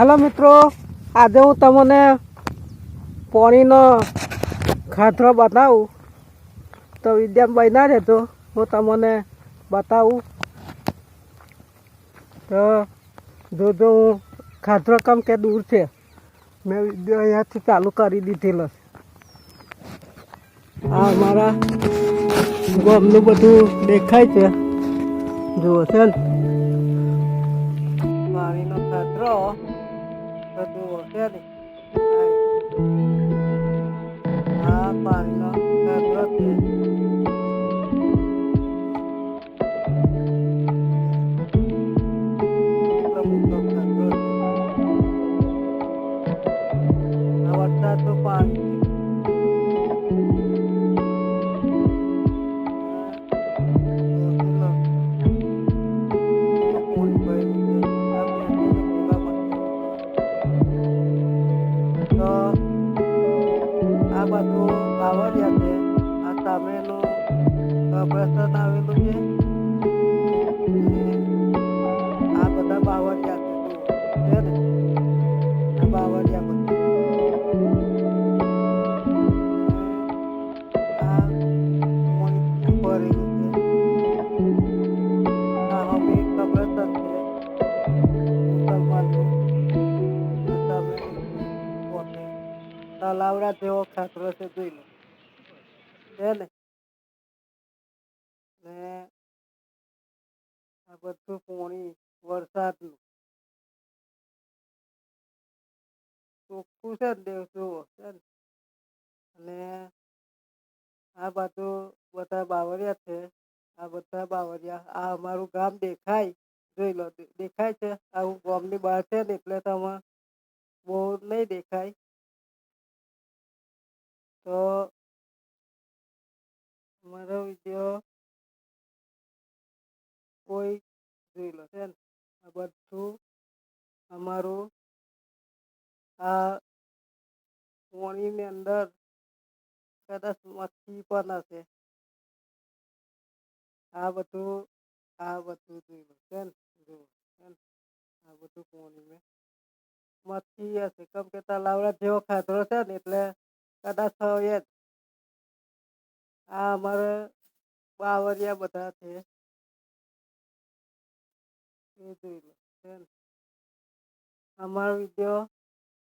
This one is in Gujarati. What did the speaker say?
હેલો મિત્રો, આજે હું તમને પાણીનો ખાતરો બતાવું. તો વિદ્યા બન્યા રહેતો હું તમને બતાવું. તો જોજો હું ખાતરો કમ કે દૂર છે. મેં વીડિયો અહીંયાથી ચાલુ કરી દીધેલો છે. આ અમારા ગોમનું બધું દેખાય છે. જુઓ છે ને. તો જુઓ છે સામેનું કબ્રસ્તાન આવેલું છે. આ બધા બાવળિયા છે. ને? આ બાવળિયા લાવડા જેવો ખાતરો છે, જોઈ લો. છે ને ને આ બધું પાણી વરસાદનું. ચોખ્ખું છે ને દેવ જુઓ, છે ને. અને આ બાજુ બધા બાવરિયા છે. આ બધા બાવરિયા આ અમારું ગામ દેખાય. જોઈ લો દેખાય છે? આવું ગામની બહાર છે ને એટલે તમે બહુ નહીં દેખાય. મારો વીડિયો કોઈ જોઈ લો, છે આ બધું અમારું આ પાણીની અંદર કદાચ મચ્છી પણ હશે. આ બધું આ બધું જોઈ લો, છે ને? જુઓ આ બધું પાણીમાં મચ્છી હશે. કેમ કે તલાવડા જેવો ખાધરો છે ને, એટલે કદાચ જ. આ અમારે બાવરિયા બધા છે. એ જોઈ લો અમારો વીડિયો